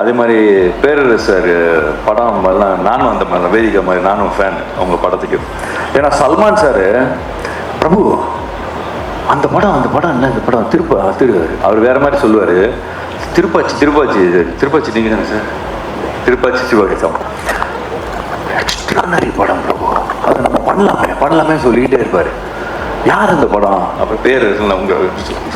அதே மாதிரி பேரரசு சார் படம் எல்லாம் நானும் அந்த மாதிரி வேதிக்கை மாதிரி நானும் ஃபேன் அவங்க படத்துக்கு. ஏன்னா சல்மான் சார் பிரபு அந்த படம் அந்த படம் என்ன இந்த படம் திருப்ப திரு அவர் வேற மாதிரி சொல்லுவார். திருப்பாச்சி திருப்பாச்சி திருப்பாச்சி நீங்கள் தானே சார்? திருப்பாச்சி சிவகேசம் எக்ஸ்ட்ரானரி படம் பிரபு. அதை நம்ம பண்ணலாமே பண்ணலாமே சொல்லிக்கிட்டே இருப்பார். யார் அந்த படம்? அப்புறம் பேர் உங்க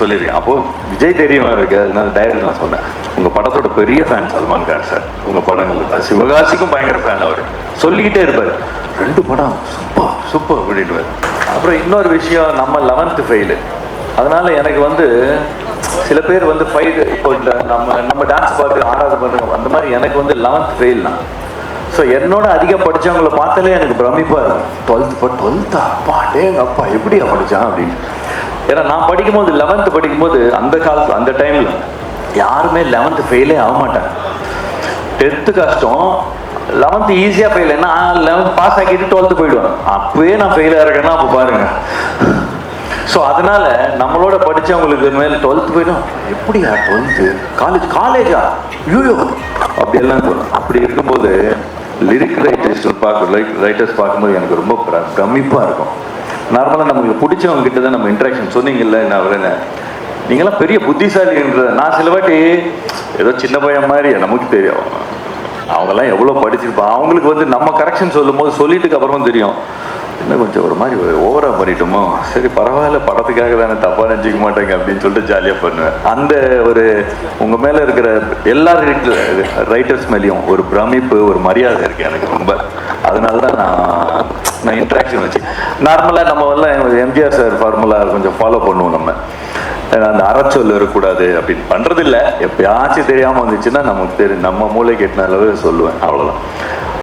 சொல்லியிருக்கேன் அப்போது விஜய் தெரியுமா இருக்கு? அதனால டைரக்ட் நான் சொன்னேன். உங்க படத்தோட பெரிய ஃபேன் சல்மான் கான் சார். உங்க படங்களுக்கு சிவகாசிக்கும் பயங்கர ஃபேன் அவர். சொல்லிக்கிட்டே இருப்பார். ரெண்டு படம் சூப்பர் சூப்பர் அப்படின்ட்டு அப்புறம் இன்னொரு விஷயம் நம்ம லெவன்த்து ஃபெயிலு அதனால எனக்கு வந்து சில பேர் வந்து ஃபைல் இப்போ இந்த நம்ம நம்ம டான்ஸ் பார்த்து ஆறாவது பண்ணுங்க அந்த மாதிரி எனக்கு வந்து லெவன்த் ஃபெயில் தான். ஸோ என்னோட அதிக படிச்சவங்கள பார்த்தாலே எனக்கு பிரமிப்பாக இருக்கும். டுவெல்த் இப்போ டுவெல்த்தா அப்பா டேங்க அப்பா எப்படியா படித்தான் அப்படின்னு. ஏன்னா நான் படிக்கும்போது லெவன்த்து படிக்கும்போது அந்த காலத்து அந்த டைமில் யாருமே லெவன்த்து ஃபெயிலே ஆக மாட்டாங்க. டென்த்து கஷ்டம். லெவன்த்து ஈஸியாக ஃபெயில் ஏன்னா லெவன்த் பாஸ் ஆக்கிட்டு டுவெல்த்து போயிடுவேன் அப்பவே நான் ஃபெயிலாக இருக்கேன்னா அப்போ பாருங்க. ஸோ அதனால நம்மளோட படித்தவங்களுக்கு மேலே டுவெல்த் போயிடும். எப்படியா டுவெல்த்து காலேஜ் காலேஜா யூயோ அப்படியெல்லாம் தோணும் அப்படி இருக்கும்போது லிரிக் ரைட்டர்ஸ் பார்க்க ரைட்டர்ஸ் பார்க்கும்போது எனக்கு ரொம்ப பிர- இருக்கும். நார்மலாக நமக்கு பிடிச்சவங்க கிட்ட தான் நம்ம இன்ட்ராக்ஷன் சொன்னீங்கல்ல நான் அவரேன்னு நீங்களாம் பெரிய புத்திசாலின்ற நான் சில வாட்டி ஏதோ சின்ன பையன் மாதிரி நமக்கு தெரியும். அவங்கெல்லாம் எவ்வளோ படிச்சிருப்பான் அவங்களுக்கு வந்து நம்ம கரெக்ஷன் சொல்லும் போது சொல்லிட்டுக்கு அப்புறமும் தெரியும். இன்னும் கொஞ்சம் ஒரு மாதிரி ஓவராக பண்ணிட்டோமோ. சரி பரவாயில்ல படத்துக்காக தானே தப்பாக நினச்சிக்க மாட்டேங்க அப்படின்னு சொல்லிட்டு ஜாலியாக பண்ணுவேன். அந்த ஒரு உங்கள் மேலே இருக்கிற எல்லா ரைட்டர்ஸ் மேலேயும் ஒரு பிரமிப்பு ஒரு மரியாதை இருக்குது எனக்கு ரொம்ப. அதனால தான் நான் நான் இன்ட்ராக்ஷன் வச்சு நார்மலாக நம்ம எல்லாம் எம்ஜிஆர் சார் ஃபார்முலா கொஞ்சம் ஃபாலோ பண்ணுவோம் நம்ம. அந்த அறச்சொல் இருக்கக்கூடாது அப்படின்னு பண்றது இல்ல எப்பயாச்சும் தெரியாம வந்துச்சுன்னா நமக்கு தெரியும் நம்ம மூளை கெட்டின அளவு சொல்லுவேன். அவ்வளவுதான்.